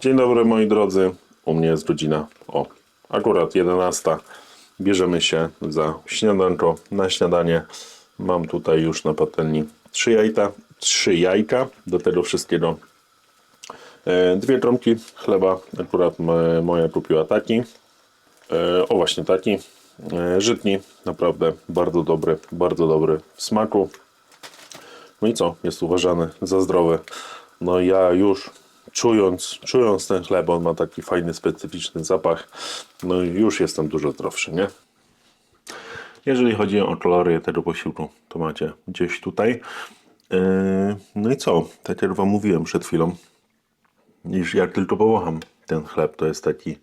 Dzień dobry moi drodzy. U mnie jest godzina o akurat 11. Bierzemy się za śniadanko. Na śniadanie mam tutaj już na patelni trzy jajka, trzy jajka. Do tego wszystkiego e, dwie trąbki chleba. Akurat moja kupiła taki. E, o właśnie taki. E, żytni. Naprawdę bardzo dobry, bardzo dobry w smaku. No i co? Jest uważany za zdrowy. No ja już czując, czując ten chleb, on ma taki fajny, specyficzny zapach. No i już jestem dużo zdrowszy, nie? Jeżeli chodzi o kalorie tego posiłku, to macie gdzieś tutaj. Yy, No i co? Tak jak Wam mówiłem przed chwilą, iż jak tylko powącham ten chleb, to jest taki.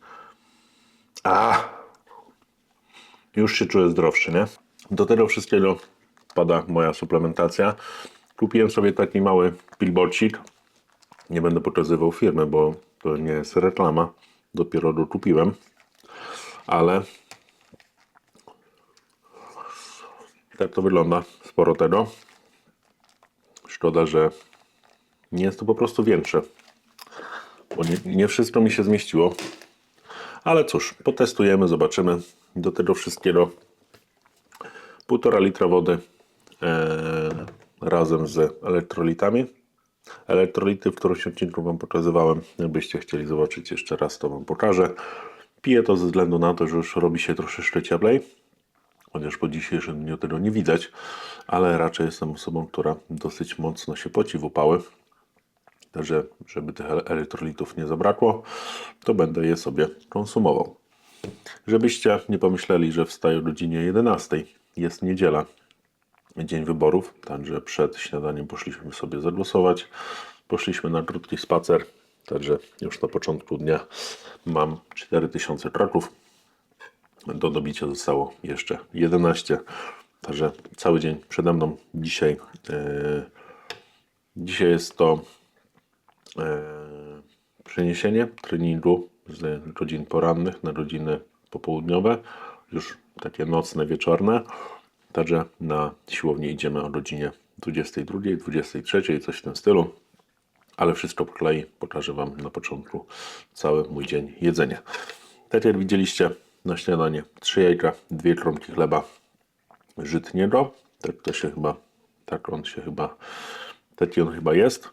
A! Już się czuję zdrowszy, nie? Do tego wszystkiego pada moja suplementacja. Kupiłem sobie taki mały billboardcik. Nie będę pokazywał firmy, bo to nie jest reklama. Dopiero go kupiłem. Ale tak to wygląda. Sporo tego. Szkoda, że nie jest to po prostu większe. Bo nie, nie wszystko mi się zmieściło. Ale cóż, potestujemy, zobaczymy. Do tego wszystkiego półtora litra wody e, razem z elektrolitami. Elektrolity w którymś odcinku Wam pokazywałem. Jakbyście chcieli zobaczyć jeszcze raz, to Wam pokażę. Piję to ze względu na to, że już robi się troszeczkę cieplej. Chociaż po dzisiejszym dniu tego nie widać, ale raczej jestem osobą, która dosyć mocno się poci w upały. Także, żeby tych ele- elektrolitów nie zabrakło, to będę je sobie konsumował. Żebyście nie pomyśleli, że wstaję o godzinie 11. Jest niedziela, dzień wyborów, także przed śniadaniem poszliśmy sobie zagłosować. Poszliśmy na krótki spacer, także już na początku dnia mam 4000 kroków. Do dobicia zostało jeszcze 11. Także cały dzień przede mną dzisiaj. e, dzisiaj jest to e, przeniesienie treningu z godzin porannych na godziny popołudniowe, już takie nocne, wieczorne. Także na siłownię idziemy o godzinie 22, 23, coś w tym stylu. Ale wszystko po kolei pokażę Wam na początku cały mój dzień jedzenia. Tak jak widzieliście na śniadanie 3 jajka, 2 kromki chleba żytniego. Tak to się chyba, tak on się chyba, taki on chyba jest.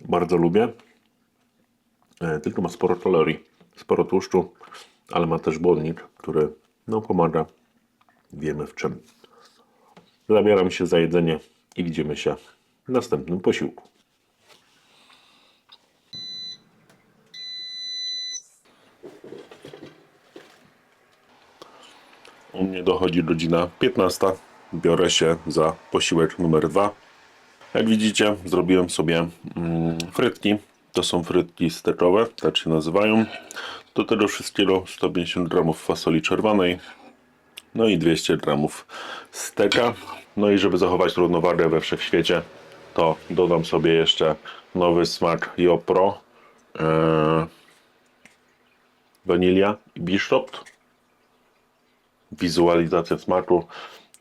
Bardzo lubię. E, Tylko ma sporo kalorii, sporo tłuszczu, ale ma też błonnik, który no, pomaga. Wiemy w czym. Zabieram się za jedzenie i widzimy się w następnym posiłku. U mnie dochodzi godzina 15. Biorę się za posiłek numer 2. Jak widzicie, zrobiłem sobie mm, frytki. To są frytki stekowe, tak się nazywają. Do tego wszystkiego 150 gramów fasoli czerwonej, no i 200 gramów steka. No i żeby zachować równowagę we wszechświecie, to dodam sobie jeszcze nowy smak Jopro, e, wanilia i biszkopt. Wizualizacja smaku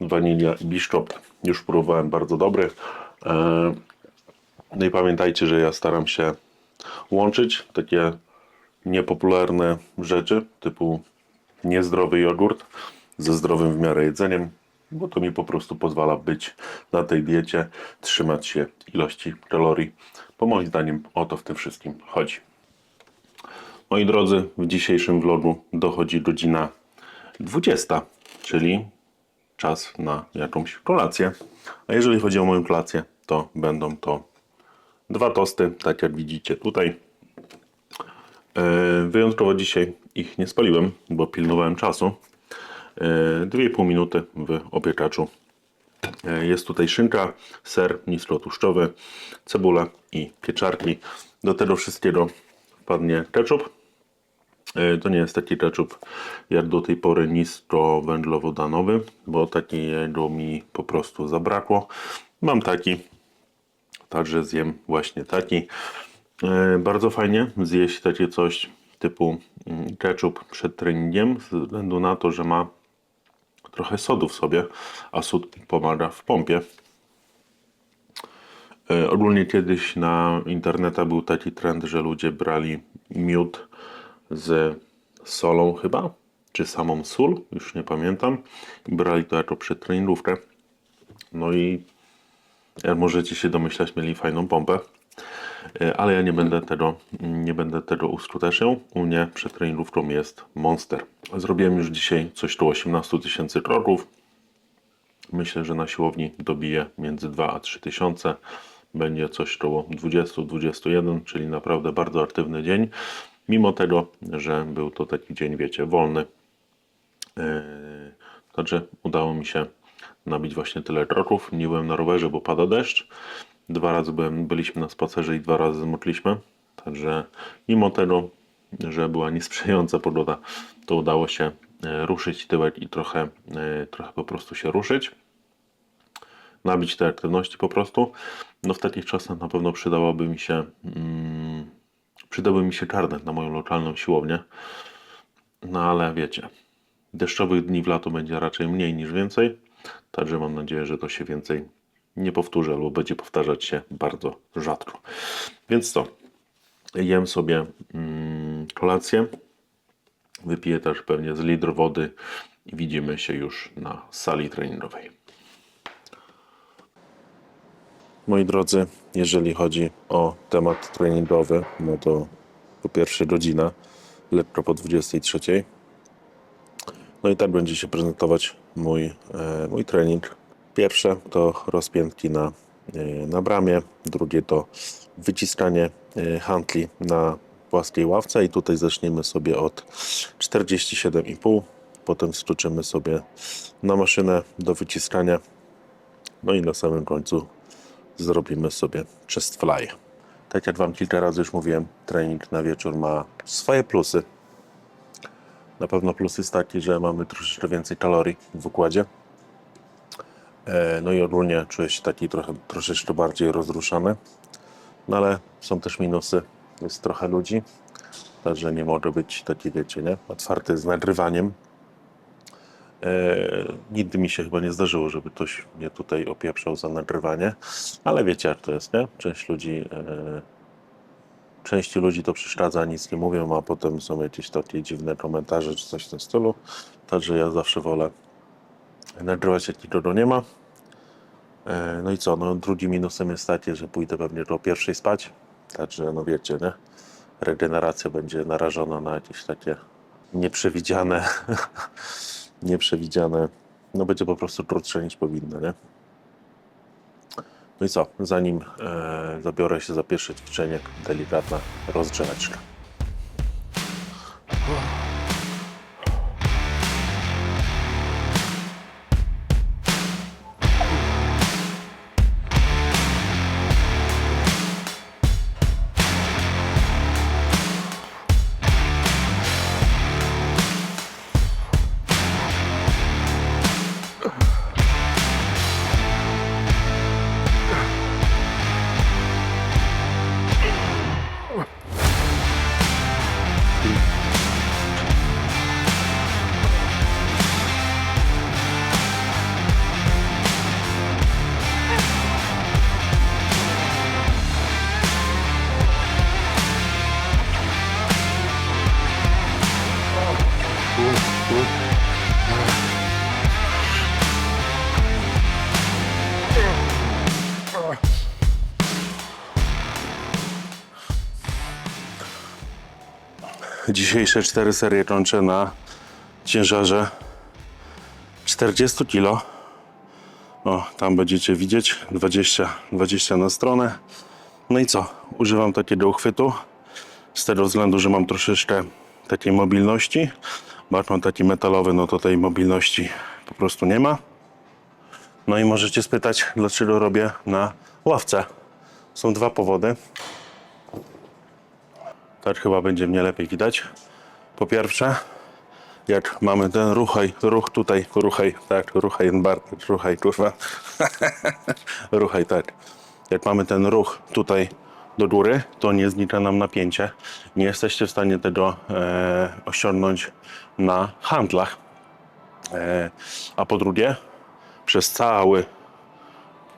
wanilia i biszkopt. Już próbowałem, bardzo dobry. E, no i pamiętajcie, że ja staram się łączyć takie niepopularne rzeczy typu niezdrowy jogurt ze zdrowym w miarę jedzeniem, bo to mi po prostu pozwala być na tej diecie, trzymać się ilości kalorii. Bo moim zdaniem o to w tym wszystkim chodzi. Moi drodzy, w dzisiejszym vlogu dochodzi godzina 20, czyli czas na jakąś kolację. A jeżeli chodzi o moją kolację, to będą to dwa tosty, tak jak widzicie tutaj. E, Wyjątkowo dzisiaj ich nie spaliłem, bo pilnowałem czasu. E, 2,5 minuty w opiekaczu. E, Jest tutaj szynka, ser niskotłuszczowy, cebula i pieczarki. Do tego wszystkiego wpadnie ketchup. E, To nie jest taki ketchup jak do tej pory niskowęglowodanowy, bo takiego mi po prostu zabrakło. Mam taki, także zjem właśnie taki. E, Bardzo fajnie zjeść takie coś typu mm, ketchup przed treningiem, ze względu na to, że ma trochę sodu w sobie, a sód pomaga w pompie. E, Ogólnie kiedyś na internetach był taki trend, że ludzie brali miód z solą chyba, czy samą sól, już nie pamiętam, brali to jako przetreningówkę. No i jak możecie się domyślać, mieli fajną pompę. E, Ale ja nie będę tego, nie będę tego uskuteczniał. U mnie przed treningówką jest Monster. Zrobiłem już dzisiaj coś tu 18 tysięcy kroków. Myślę, że na siłowni dobiję między 2 a 3 tysiące. Będzie coś koło 20-21, czyli naprawdę bardzo aktywny dzień. Mimo tego, że był to taki dzień, wiecie, wolny. Yy, Także udało mi się nabić właśnie tyle kroków. Nie byłem na rowerze, bo pada deszcz. Dwa razy byłem, byliśmy na spacerze i dwa razy zmokliśmy. Także mimo tego, że była niesprzyjająca pogoda, to udało się e, ruszyć tyłek i trochę, e, trochę po prostu się ruszyć. Nabić te aktywności po prostu. No w takich czasach na pewno przydałoby mi się mm, przydałby mi się karnet na moją lokalną siłownię. No ale wiecie, deszczowych dni w lato będzie raczej mniej niż więcej. Także mam nadzieję, że to się więcej nie powtórzy albo będzie powtarzać się bardzo rzadko. Więc co? Jem sobie mm, kolację. Wypiję też pewnie z litr wody i widzimy się już na sali treningowej. Moi drodzy, jeżeli chodzi o temat treningowy, no to po pierwsze godzina, lekko po 23. No i tak będzie się prezentować mój, e, mój trening. Pierwsze to rozpiętki na, e, na bramie, drugie to wyciskanie e, handli na płaskiej ławce i tutaj zaczniemy sobie od 47,5, potem skoczymy sobie na maszynę do wyciskania, no i na samym końcu zrobimy sobie chest fly. Tak jak Wam kilka razy już mówiłem, trening na wieczór ma swoje plusy. Na pewno plus jest taki, że mamy troszeczkę więcej kalorii w układzie. E, No i ogólnie czuję się taki trochę, troszeczkę bardziej rozruszany. No ale są też minusy. Jest trochę ludzi, także nie może być taki, wiecie, nie? Otwarty z nagrywaniem. E, nigdy mi się chyba nie zdarzyło, żeby ktoś mnie tutaj opieprzał za nagrywanie, ale wiecie jak to jest, nie? Część ludzi, e, części ludzi to przeszkadza, nic nie mówią, a potem są jakieś takie dziwne komentarze czy coś w tym stylu. Także ja zawsze wolę jak nikogo nie ma. E, no i co, no drugim minusem jest takie, że pójdę pewnie do pierwszej spać, także no wiecie, nie? Regeneracja będzie narażona na jakieś takie nieprzewidziane nieprzewidziane, no będzie po prostu krótsze niż powinno, nie? No i co, zanim e, zabiorę się za pierwsze ćwiczenie, delikatna rozgrzeweczka. Dzisiejsze cztery serie kończę na ciężarze 40 kg. O, tam będziecie widzieć 20, 20 na stronę. No i co? Używam takiego uchwytu z tego względu, że mam troszeczkę takiej mobilności. Mam taki metalowy, no to tej mobilności po prostu nie ma. No i możecie spytać, dlaczego robię na ławce. Są dwa powody. Tak chyba będzie mnie lepiej widać. Po pierwsze, jak mamy ten ruchaj, ruch tutaj, ruchaj, tak, ruchaj, bar, ruchaj, kurwa. ruchaj, tak. Jak mamy ten ruch tutaj do góry, to nie znika nam napięcie. Nie jesteście w stanie tego e, osiągnąć na handlach. E, a po drugie, przez cały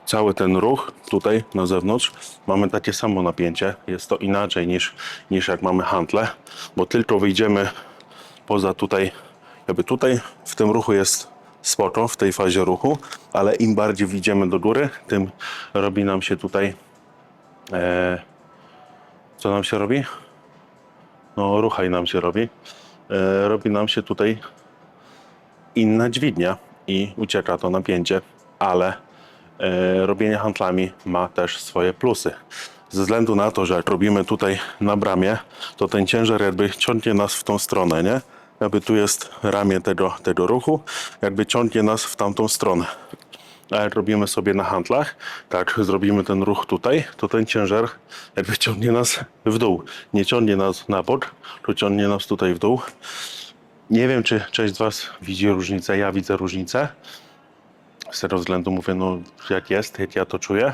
cały ten ruch tutaj na zewnątrz mamy takie samo napięcie. Jest to inaczej niż, niż jak mamy handle, bo tylko wyjdziemy poza tutaj, jakby tutaj w tym ruchu jest spoko, w tej fazie ruchu, ale im bardziej widzimy do góry, tym robi nam się tutaj e, co nam się robi? No ruchaj nam się robi. E, robi nam się tutaj inna dźwignia i ucieka to napięcie, ale robienie handlami ma też swoje plusy. Ze względu na to, że jak robimy tutaj na bramie, to ten ciężar jakby ciągnie nas w tą stronę, nie? Jakby tu jest ramię tego, tego ruchu, jakby ciągnie nas w tamtą stronę. A jak robimy sobie na handlach, tak, zrobimy ten ruch tutaj, to ten ciężar jakby ciągnie nas w dół. Nie ciągnie nas na bok, to ciągnie nas tutaj w dół. Nie wiem, czy część z Was widzi różnicę. Ja widzę różnicę. Z tego względu mówię, no jak jest, jak ja to czuję.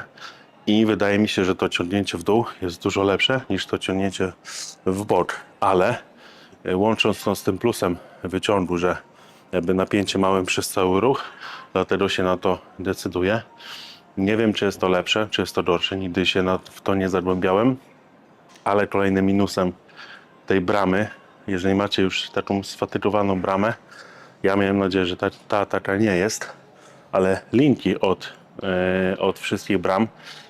I wydaje mi się, że to ciągnięcie w dół jest dużo lepsze niż to ciągnięcie w bok. Ale e, łącząc to z tym plusem wyciągu, że jakby napięcie małym przez cały ruch, dlatego się na to decyduję. Nie wiem, czy jest to lepsze, czy jest to gorsze. Nigdy się w to nie zagłębiałem. Ale kolejnym minusem tej bramy, jeżeli macie już taką sfatygowaną bramę, ja miałem nadzieję, że ta, ta taka nie jest, ale linki od, e, od wszystkich bram,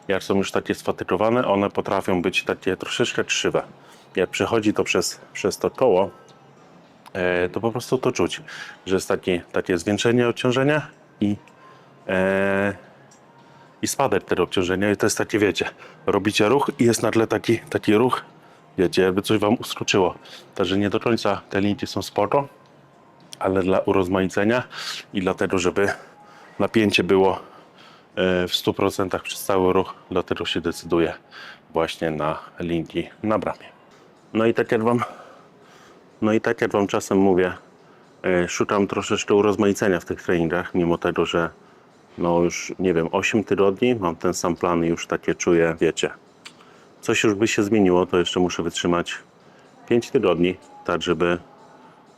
jak są już takie sfatygowane, one potrafią być takie troszeczkę krzywe. Jak przechodzi to przez, przez to koło, e, to po prostu to czuć, że jest takie, takie zwiększenie obciążenia i, e, i spadek tego obciążenia. I to jest takie, wiecie, robicie ruch i jest na tle taki, taki ruch, wiecie, jakby coś wam uskoczyło. Także nie do końca te linki są spoko, ale dla urozmaicenia i dlatego, żeby napięcie było e, w 100% przez cały ruch, dlatego się decyduję właśnie na linki na bramie. No i tak jak wam no i tak jak Wam czasem mówię, e, szukam troszeczkę urozmaicenia w tych treningach, mimo tego, że no już nie wiem, 8 tygodni mam ten sam plan i już takie czuję, wiecie. Coś już by się zmieniło, to jeszcze muszę wytrzymać 5 tygodni, tak żeby,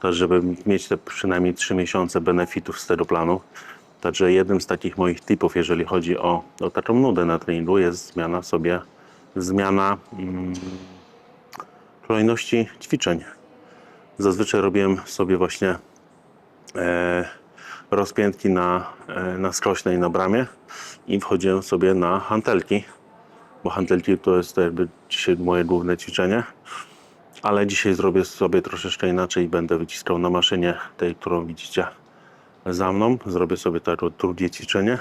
tak żeby mieć te przynajmniej 3 miesiące benefitów z tego planu. Także jednym z takich moich tipów, jeżeli chodzi o, o taką nudę na treningu, jest zmiana sobie, zmiana mm, kolejności ćwiczeń. Zazwyczaj robiłem sobie właśnie e, rozpiętki na, e, na skrośnej na bramie i wchodziłem sobie na hantelki, bo hantelki to jest to jakby dzisiaj moje główne ćwiczenie. Ale dzisiaj zrobię sobie troszeczkę inaczej i będę wyciskał na maszynie tej, którą widzicie za mną. Zrobię sobie jako drugie ćwiczenie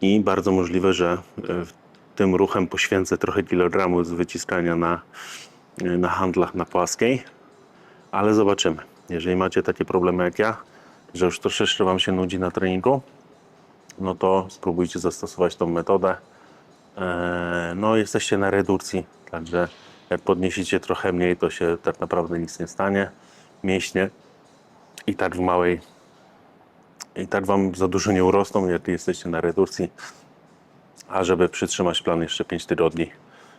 i bardzo możliwe, że e, tym ruchem poświęcę trochę kilogramów z wyciskania na, na handlach na płaskiej ale zobaczymy. Jeżeli macie takie problemy jak ja, że już troszeczkę Wam się nudzi na treningu, no to spróbujcie zastosować tą metodę. Eee, No, jesteście na redukcji, także jak podniesiecie trochę mniej, to się tak naprawdę nic nie stanie. Mięśnie i tak w małej, i tak Wam za dużo nie urosną, jak jesteście na redukcji. A żeby przytrzymać plan jeszcze 5 tygodni,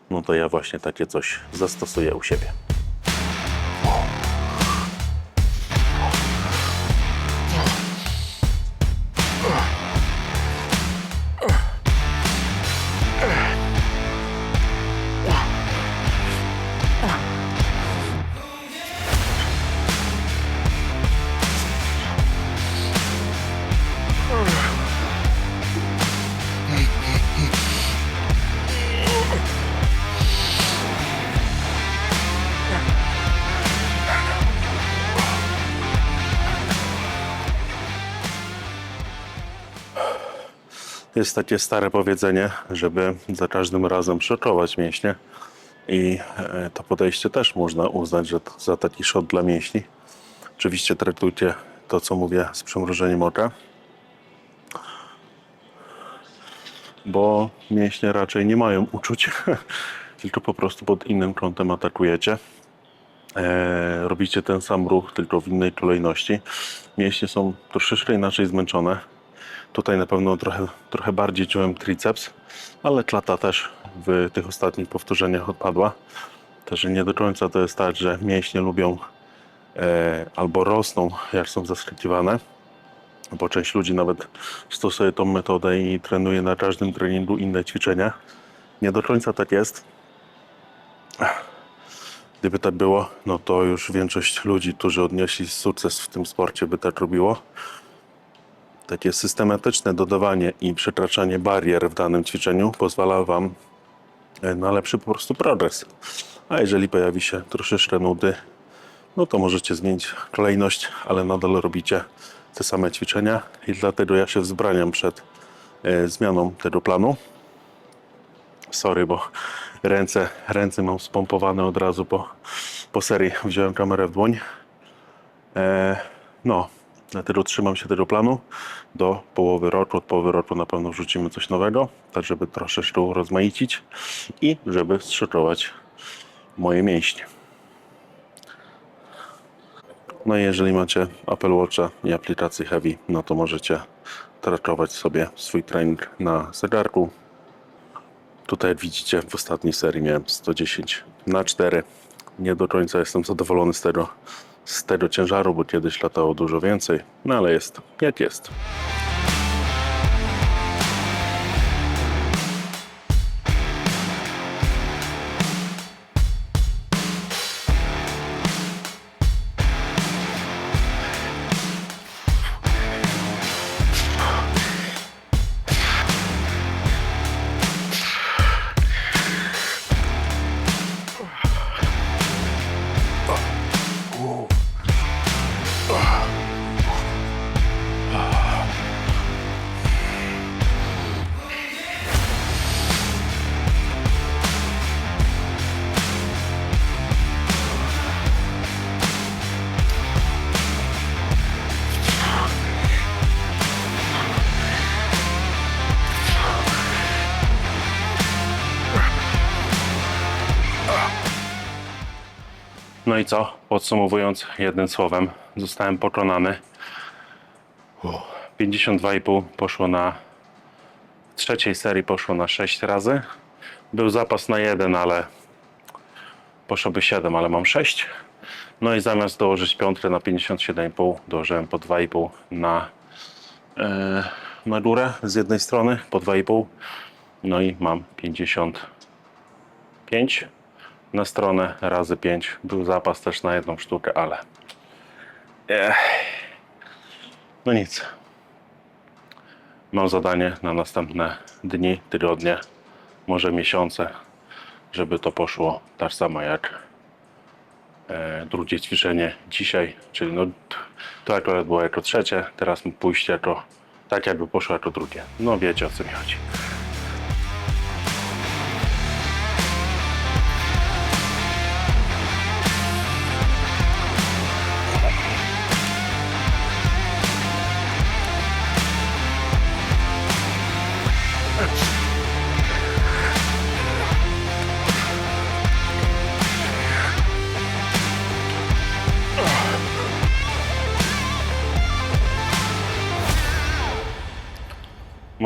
no to ja właśnie takie coś zastosuję u siebie. Jest takie stare powiedzenie, żeby za każdym razem szokować mięśnie. I e, to podejście też można uznać że za taki szok dla mięśni. Oczywiście traktujcie to, co mówię, z przymrużeniem oka. Bo mięśnie raczej nie mają uczuć, tylko po prostu pod innym kątem atakujecie. E, robicie ten sam ruch, tylko w innej kolejności. Mięśnie są troszeczkę inaczej zmęczone. Tutaj na pewno trochę, trochę bardziej czułem triceps, ale klata też w tych ostatnich powtórzeniach odpadła. Także nie do końca to jest tak, że mięśnie lubią e, albo rosną, jak są zaskakiwane. bo część ludzi nawet stosuje tą metodę i trenuje na każdym treningu inne ćwiczenia. Nie do końca tak jest. Gdyby tak było, no to już większość ludzi, którzy odnieśli sukces w tym sporcie, by tak robiło. Takie systematyczne dodawanie i przekraczanie barier w danym ćwiczeniu pozwala Wam e, na lepszy po prostu progres. A jeżeli pojawi się troszeczkę nudy, no to możecie zmienić kolejność, ale nadal robicie te same ćwiczenia i dlatego ja się wzbraniam przed e, zmianą tego planu. Sorry, bo ręce, ręce mam spompowane od razu po, po serii. Wziąłem kamerę w dłoń. E, no, dlatego trzymam się tego planu do połowy roku. Od połowy roku na pewno wrzucimy coś nowego, tak żeby troszeczkę urozmaicić i żeby wstrzykować moje mięśnie. No i jeżeli macie Apple Watcha i aplikację Heavy, no to możecie trackować sobie swój trening na zegarku. Tutaj jak widzicie w ostatniej serii miałem 110 na 4. Nie do końca jestem zadowolony z tego, z tego ciężaru, bo kiedyś latało dużo więcej, no ale jest jak jest. No i co? Podsumowując jednym słowem, zostałem pokonany. Uff, 52,5 poszło na w trzeciej serii poszło na 6 razy. Był zapas na 1, ale poszłoby 7, ale mam 6. No i zamiast dołożyć piątkę na 57,5 dołożyłem po 2,5 na, e, na górę z jednej strony, po 2,5. No i mam 55 na stronę razy 5. Był zapas też na jedną sztukę, ale. Ech. No nic. Mam zadanie na następne dni, tygodnie, może miesiące, żeby to poszło tak samo jak e, drugie ćwiczenie dzisiaj, czyli no, to akurat było jako trzecie, teraz pójść jako tak jakby poszło jako drugie. No wiecie o co mi chodzi.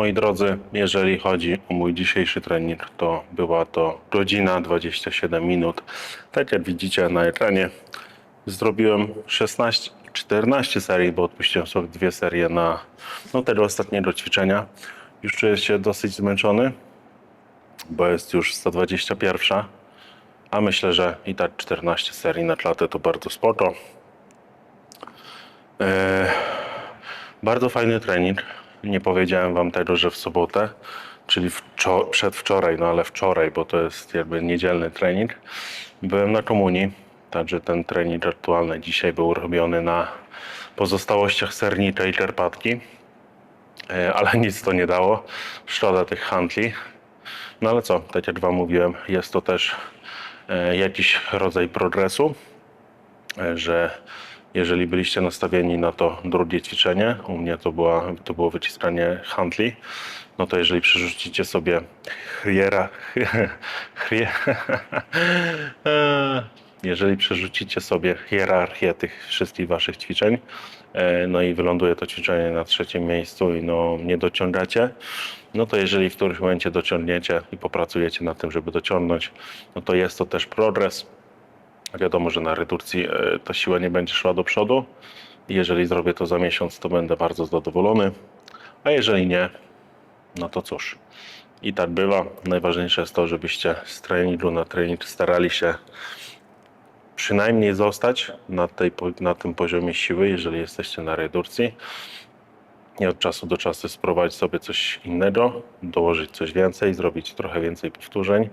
Moi drodzy, jeżeli chodzi o mój dzisiejszy trening, to była to godzina 27 minut. Tak jak widzicie na ekranie, zrobiłem 16, 14 serii, bo odpuściłem sobie dwie serie na no, tego ostatniego ćwiczenia. Już czuję się dosyć zmęczony, bo jest już 121, a myślę, że i tak 14 serii na klatę to bardzo spoko. Eee, bardzo fajny trening. Nie powiedziałem wam tego, że w sobotę, czyli wczo- przedwczoraj, no ale wczoraj, bo to jest jakby niedzielny trening, byłem na komunii. Także ten trening aktualny dzisiaj był robiony na pozostałościach sernika i karpatki. E, Ale nic to nie dało. Szkoda tych handli. No ale co, tak jak wam mówiłem, jest to też e, jakiś rodzaj progresu e, że jeżeli byliście nastawieni na to drugie ćwiczenie, u mnie to, była, to było wyciskanie handli, no to jeżeli przerzucicie sobie hie, jeżeli przerzucicie sobie hierarchię tych wszystkich waszych ćwiczeń, e, no i wyląduje to ćwiczenie na trzecim miejscu i no nie dociągacie, no to jeżeli w którymś momencie dociągniecie i popracujecie nad tym, żeby dociągnąć, no to jest to też progres. Wiadomo, że na redukcji e, ta siła nie będzie szła do przodu, Jeżeli zrobię to za miesiąc, to będę bardzo zadowolony. A jeżeli nie, no to cóż. I tak bywa. Najważniejsze jest to, żebyście z treningu na trening starali się przynajmniej zostać na, tej, na tym poziomie siły, jeżeli jesteście na redukcji. I od czasu do czasu spróbować sobie coś innego, dołożyć coś więcej, zrobić trochę więcej powtórzeń,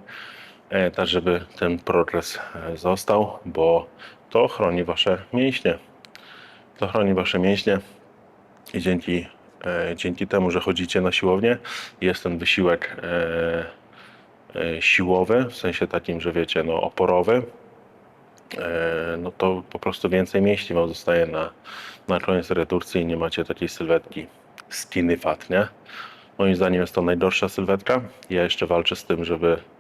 tak żeby ten progres e, został, bo to chroni wasze mięśnie. To chroni wasze mięśnie i dzięki, e, dzięki temu, że chodzicie na siłownię, jest ten wysiłek e, e, siłowy, w sensie takim, że wiecie, no oporowy, e, no to po prostu więcej mięśni wam zostaje na, na koniec redukcji i nie macie takiej sylwetki skinny fat, nie? Moim zdaniem jest to najgorsza sylwetka. Ja jeszcze walczę z tym, żeby e,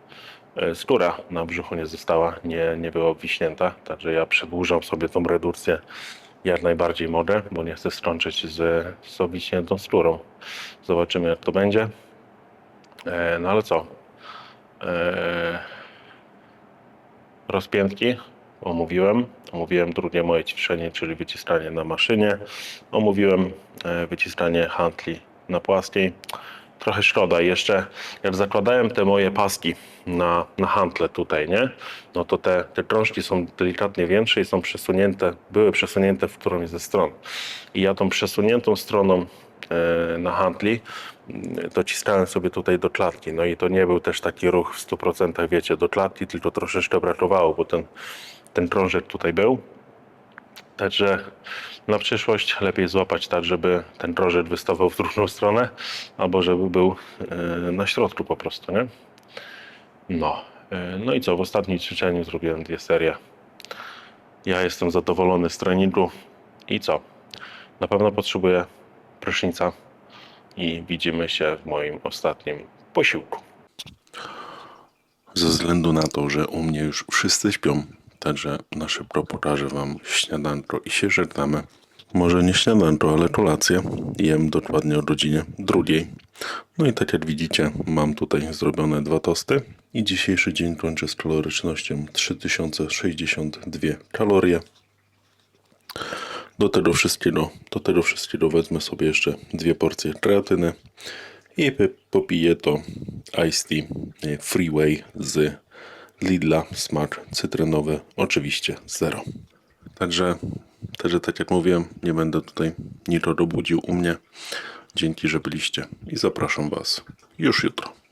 skóra na brzuchu nie została, nie, nie była obwiśnięta, także ja przedłużam sobie tą redukcję jak najbardziej mogę, bo nie chcę skończyć z, z skórą. Zobaczymy jak to będzie. E, no ale co? E, rozpiętki omówiłem. Omówiłem drugie moje ćwiczenie, czyli wyciskanie na maszynie. Omówiłem e, wyciskanie handli na płaskiej. Trochę szkoda. Jeszcze jak zakładałem te moje paski na, na handle tutaj, nie? No to te, te krążki są delikatnie większe i są przesunięte, były przesunięte w którąś ze stron. I ja tą przesuniętą stroną e, na handli mm, dociskałem sobie tutaj do klatki. No i to nie był też taki ruch w 100% wiecie, do klatki, tylko troszeczkę brakowało, bo ten, ten krążek tutaj był. Także na przyszłość lepiej złapać tak, żeby ten krążek wystawał w drugą stronę, albo żeby był e, na środku po prostu, nie? No. E, No i co, w ostatnim ćwiczeniu zrobiłem dwie serie. Ja jestem zadowolony z treningu. I co? Na pewno potrzebuję prysznica i widzimy się w moim ostatnim posiłku. Ze względu na to, że u mnie już wszyscy śpią, także na szybko pokażę Wam śniadanko i się żegnamy. Może nie śniadanko, ale kolację. Jem dokładnie o godzinie drugiej. No i tak jak widzicie, mam tutaj zrobione dwa tosty i dzisiejszy dzień kończę z kalorycznością 3062 kalorie. Do tego wszystkiego, do tego wszystkiego wezmę sobie jeszcze dwie porcje kreatyny i popiję to Ice Tea Freeway z Lidla, smak cytrynowy, oczywiście zero. Także, także tak jak mówiłem, nie będę tutaj nikogo budził u mnie. Dzięki, że byliście i zapraszam Was już jutro.